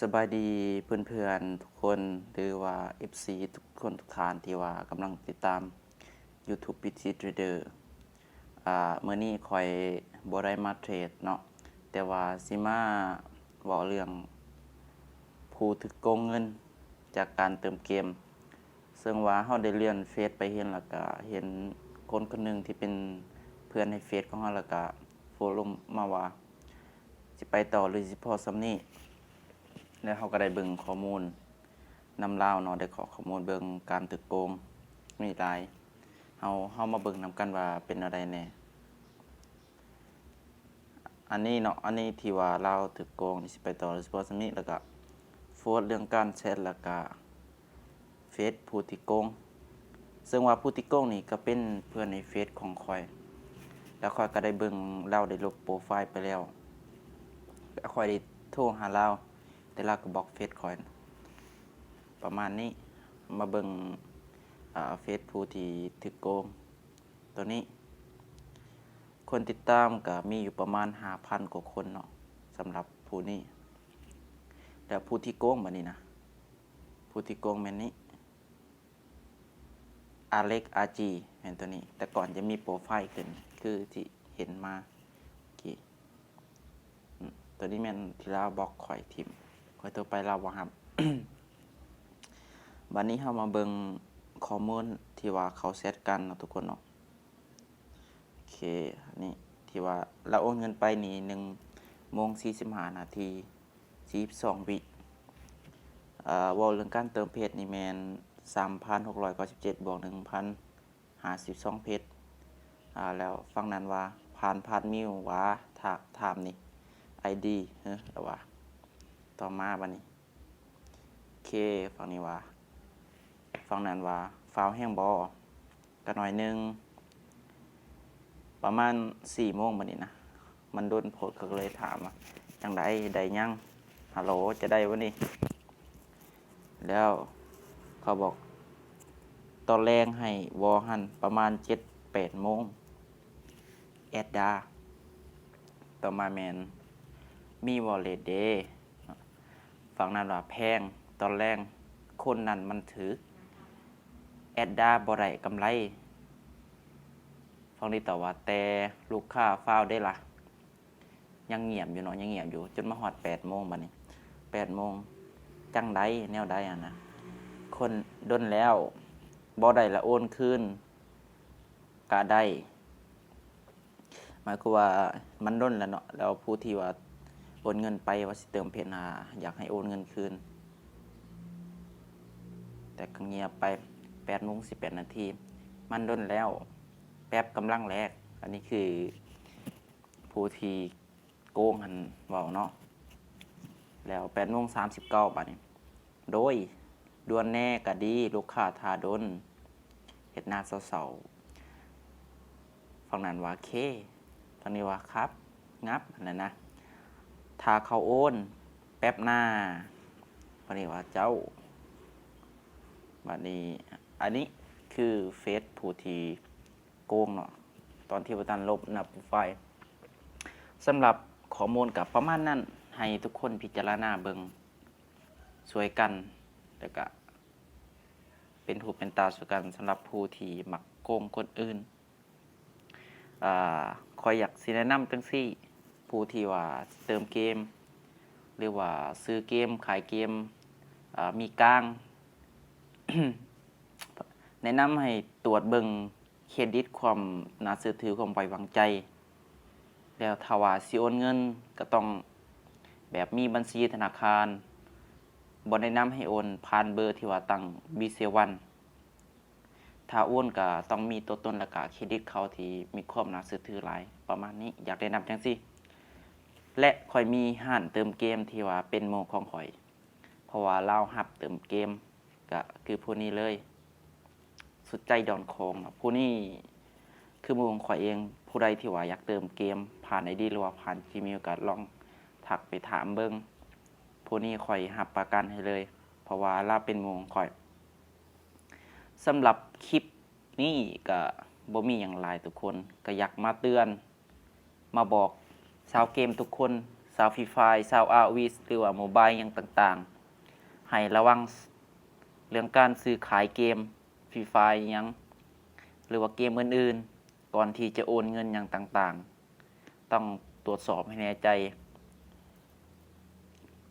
สบายดีเพื่อนๆทุกคนหรือว่า FC ทุกคนทุกทานที่ว่ากำลังติดตาม YouTube PC Trader อ่าเมื่อนี้คอยบ่ได้มาเทรดเนาะแต่ว่าสิมาเว้าเรื่อง ผู้ถึกโกงเงินจากการเติมเกม ซึ่งว่าเฮาได้เลื่อนเฟซไปเห็นแล้วก็เห็นคนคนหนึ่งที่เป็นเพื่อนในเฟซของเฮาแล้วก็โฟลว์มาว่าสิไปต่อหรือสิพอซำนี้ แล้วเขาก็ได้เบิ่งข้อมูลนำเล่าวเนาะได้ขอข้อมูลเบิ่งการตึกโกงมีหลายเฮาเฮามาเบิ่งนำกันว่าเป็นอะไรแน่อันนี้เนาะอันนี้ที่ว่าเราวตึกโกงนี่สิไปต่อหรือสิพอซั่นนี้แล้วก็โฟร์เรื่องการแชทแล้วก็เฟซผู้ที่โกงซึ่งว่าผู้ที่โกงนี่ก็เป็นเพื่อนในเฟซของคอย แล้วคอยก็ได้เบิ่งเราได้ลบโปรไฟล์ไปแล้วแล้วคอยได้โทรหาเรา แต่เราก็บล็อกเฟซคอยนะประมาณนี้มาเบิงเฟซผู้ที่ถึกโกง ตัวนี้ คนติดตามก็มีอยู่ประมาณห้าพันกว่าคนเนาะสำหรับผู้นี้ แต่ผู้ที่โกงมานี่นะ ผู้ที่โกงแม่นนี้อาเล็กอาจีแม่นตัวนี้ แต่ก่อนจะมีโปรไฟล์ขึ้น คือที่เห็นมากี้อืมตัวนี้แม่นที่เราบล็อกข่อยทิม อยตัวไปเราบ่ครับวันนี้เรามาเบิงข้อมูลที่ว่าเขาเซตกันเนาะทุกคนเนาะโอเคนี่ที่ว่าเราโอนเงินไปนี่หนึ่งโมงสี่สิบห้านาทีสี่สองวิอ่าวอลเรื่องการเติมเพจนี่แมนสามพันหกร้อยเก้าสิบเจ็ดบวกหนึ่งพันห้าสิบสองเพจอ่าแล้วฟังนั้นว่าผ่านผ่านมิวว่าถามถามนี่ไอดีเฮ้อแล้วว่า ต่อมาบันนี้เคฝั่งนี้ว่าฝั่งนั้นว่าฟาวแห้งบอกระหน่อยหนึง ประมาณสี่โมงบันนี้นะ มันโดนโพดก็เลยถามว่าจังไดได้ยังฮัลโหลจะได้วันนี้แล้วเขาบอกตอนแรงให้วอหันประมาณเจ็ดแปดโมงแอดดา ต่อมาแมนมีวอลเลตเดย์ ฝั่งนั้นว่าแพงตอนแรกคนนั้นมันถือ แอดดาบ่ได้กำไรฝั่งนี้ต่อว่าแต่ลูกค้าฟ้าได้ละยังเงียบอยู่เนาะยังเงียบอยู่ จนมาฮอดแปดโมงบัดนี้แปดโมงจังไดแนวใดอะนะคนดนแล้วบ่ได้ละโอนคืนก็ได้หมายความว่ามันด้นแล้วเนาะแล้วผู้ที่ว่า โอนเงินไปว่าสิเติมเพจหาอยากให้โอนเงินคืน แต่ก็เงียบไปแปดโมงสิบแปดนาที มันด้นแล้ว แป๊บกำลังแรก อันนี้คือผู้ที่โกงหันเบาเนาะ แล้วแปดโมงสามสิบเก้าบาทนี้โดยดวนแน่ก็ดีลูกค้าทาดนเห็ดนาเสาๆฝั่งนั้นว่าเคฝั่งนี้ว่าครับ งับนนั้นนะ ถ้าเขาโอนแป๊บหน้าวันนี้ว่าเจ้าบัดนี้ อันนี้คือเฟซผู้ทีโกงเนาะตอนที่ประตันลบนับไฟสำหรับข้อมูลกับประมาณนั้น ให้ทุกคนพิจารณาเบิงสวยกันแล้วก็เป็นหูเป็นตาสวยกันสำหรับผู้ที่มักโกงคนอื่นอ่าคอยอยากสิแนะนำจังซี่ ผู้ที่ว่าเติมเกม หรือว่าซื้อเกมขายเกมมีกลาง แนะนำให้ตรวจเบิงเครดิตความน่าเชื่อถือความไว้วางใจ แล้วถ้าว่าสิโอนเงินก็ต้องแบบมีบัญชีธนาคารบ่แนะนำให้โอนผ่านเบอร์ที่ว่าตั้ง BC1 ถ้าโอนก็ต้องมีตัวตนและก็เครดิตเขาที่มีความน่าเชื่อถือหลาย ประมาณนี้อยากแนะนำจังซี่ และค่อยมีห้านเติมเกมที่ว่าเป็นโมของข่อย เพราะว่าเราหับเติมเกมก็คือผู้นี้เลย สุดใจดอนคงผู้นี้คือโมของข่อยเอง ผู้ใดที่ว่าอยากเติมเกม ผ่านไอดีหรือว่าผ่าน Gmail ก็ลองทักไปถามเบิงผู้นี้ข่อยหับประกันให้เลย เพราะว่าเราเป็นโมของข่อยสำหรับคลิปนี้ก็บ่มีอย่างไรทุกคนก็อยากมาเตือน มาบอก ชาวเกมทุกคนสาวฟรีไฟสาวอาวีหรือว่าโมบายหยังต่างๆ ให้ระวังเรื่องการซื้อขายเกมฟรีไฟยังหรือว่าเกมอื่นๆ ก่อนที่จะโอนเงินอย่างต่างๆ ต้องตรวจสอบให้แน่ใจ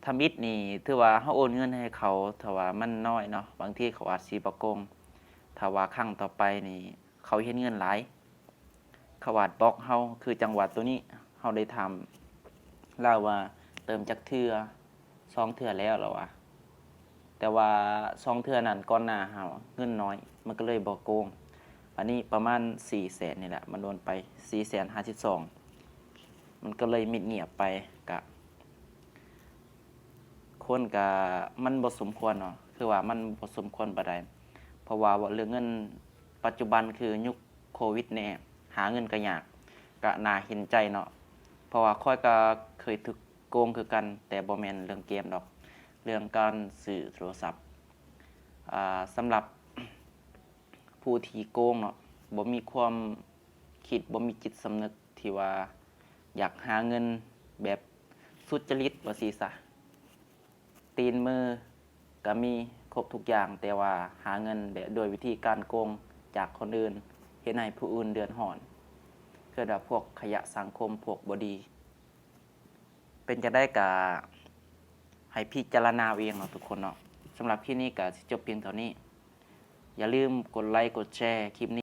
ทำมิดนี่ถือว่าเขาโอนเงินให้เขาถ้าว่ามันน้อยเนาะบางที่เขาอาจสีประโกงถ้าว่าครั้งต่อไปนี่ เขาเห็นเงินหลายเขาอาจบล็อกเฮาคือจังหวัดตัวนี้ เฮาได้ทำเล่าว่าเติมจักเทือสองเทือแล้วเหรอวะแต่ว่าสองเทือนั้นก่อนหน้าเฮาเงินน้อย มันก็เลยบ่โกงอันนี้ประมาณสี่แสนนี่แหละ มันโดนไปสี่แสนห้าสิบสองมันก็เลยมิดเงียบไปกะคนกะมันบสมควรเนาะคือว่ามันบสมควรปานใดเพราะว่าเรื่องเงินปัจจุบันคือยุคโควิดแน่หาเงินก็ยากกะนาเห็นใจเนาะ เพราะว่าค่อยก็เคยถูกโกงคือกัน แต่บ่แมนเรื่องเกมดอก เรื่องการสื่อโทรศัพท์อ่าสำหรับผู้ที่โกงเนาะบ่มีความคิดบ่มีจิตสำนึกที่ว่าอยากหาเงินแบบสุจริตว่าซีซะตีนมือก็มีครบทุกอย่างแต่ว่าหาเงินแบบโดยวิธีการโกงจากคนอื่นเฮ็ดให้ผู้อื่นเดือดร้อน คือแบบพวกขยะสังคมพวกบดี เป็นจะได้กะให้พิจารณาเองเนาะทุกคนเนาะสำหรับคลิปนี้ก็สิจบเพียงเท่านี้ อย่าลืมกดไลค์กดแชร์คลิปนี้